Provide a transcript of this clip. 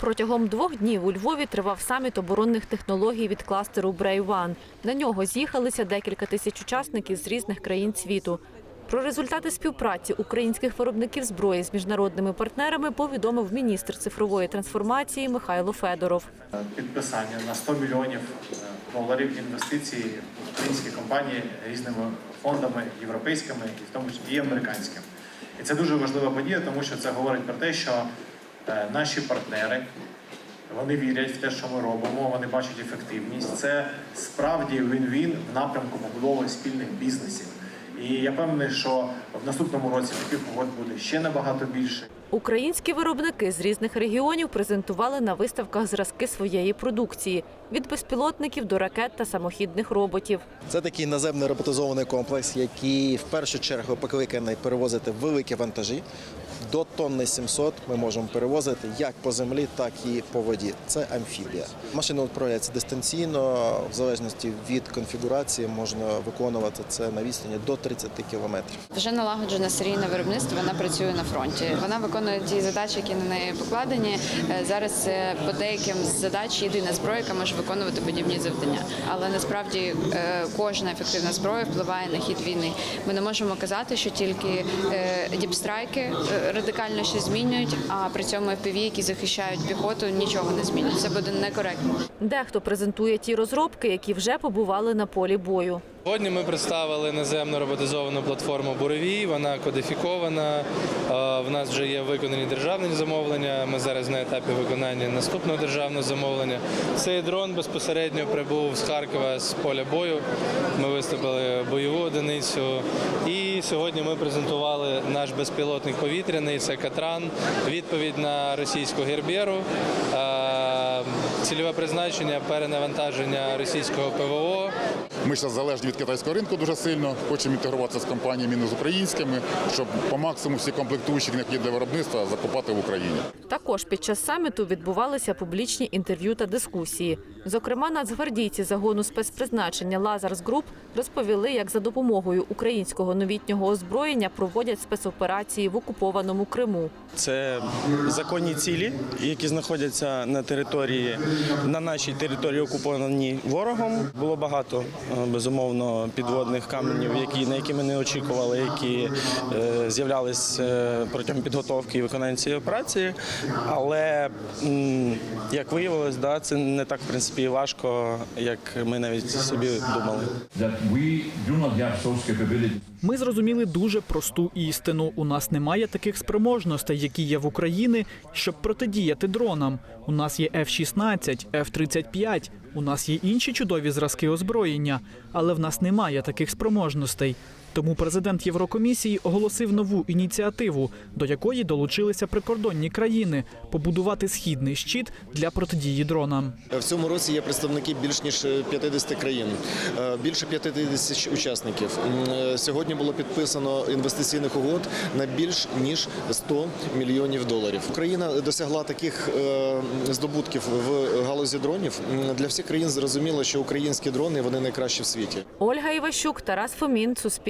Протягом двох днів у Львові тривав саміт оборонних технологій від кластеру Брейван. На нього з'їхалися декілька тисяч учасників з різних країн світу. Про результати співпраці українських виробників зброї з міжнародними партнерами повідомив міністр цифрової трансформації Михайло Федоров. підписання на 100 мільйонів е, доларів інвестицій в українські компанії різними фондами європейськими і в тому числі і американськими. І це дуже важлива подія, тому що це говорить про те, що наші партнери вони вірять в те, що ми робимо, вони бачать ефективність. Це справді він-він в напрямку побудови спільних бізнесів. І я певний, що в наступному році таких угод буде ще набагато більше. Українські виробники з різних регіонів презентували на виставках зразки своєї продукції від безпілотників до ракет та самохідних роботів. Це такий наземний роботизований комплекс, який в першу чергу покликаний перевозити великі вантажі. До тонни 700 ми можемо перевозити як по землі, так і по воді. Це амфібія. Машина управляється дистанційно, в залежності від конфігурації можна виконувати це на відстані до 30 кілометрів. Вже налагоджене серійне виробництво. Вона працює на фронті. Вона виконує ті задачі, які на неї покладені. Е, Зараз е, по деяким з задач єдина зброя, яка може виконувати подібні завдання. Але насправді е, кожна ефективна зброя впливає на хід війни. Ми не можемо казати, що тільки діпстрайки радикально щось змінюють, а при цьому FPV, які захищають піхоту, нічого не змінюють. Це буде некоректно. Дехто презентує ті розробки, які вже побували на полі бою. Сьогодні ми представили наземну роботизовану платформу Буревій. Вона кодифікована. Е, В нас вже є виконані державні замовлення. Ми зараз на етапі виконання наступного державного замовлення. Цей дрон безпосередньо прибув з Харкова з поля бою. Ми виступили бойову одиницю. І сьогодні ми презентували наш безпілотник повітряний. Це Катран. Відповідь на російську герберу. Е, Цільове призначення перенавантаження російського ПВО. Ми зараз залежні від китайського ринку дуже сильно. Хочемо інтегруватися з компаніями з українськими, щоб по максимуму всі комплектуючі, які для виробництва, закупати в Україні. Також під час саміту відбувалися публічні інтерв'ю та дискусії. Зокрема, нацгвардійці загону спецпризначення Лазарс Груп розповіли, як за допомогою українського новітнього озброєння проводять спецоперації в окупованому Криму. Це законні цілі, які знаходяться на території на нашій території, окупованій ворогом. Було багато безумовно підводних каменів, які на які ми не очікували, які е, з'являлись е, протягом підготовки і виконання цієї операції. Але м, як виявилось, да, це не так в принципі і важко, як ми навіть собі думали. Ми зрозуміли дуже просту істину. У нас немає таких спроможностей, які є в Україні, щоб протидіяти дронам. У нас є F-16, F-35, у нас є інші чудові зразки озброєння, але в нас немає таких спроможностей. Тому президент Єврокомісії оголосив нову ініціативу, до якої долучилися прикордонні країни побудувати східний щит для протидії дронам. В цьому році є представники більш ніж 50 країн, е, більше 50 тисяч учасників. Е, Сьогодні було підписано інвестиційних угод на більш ніж 100 мільйонів доларів. Україна досягла таких е, здобутків в галузі дронів. Для всіх країн зрозуміло, що українські дрони вони найкращі в світі. Ольга Іващук, Тарас Фомін,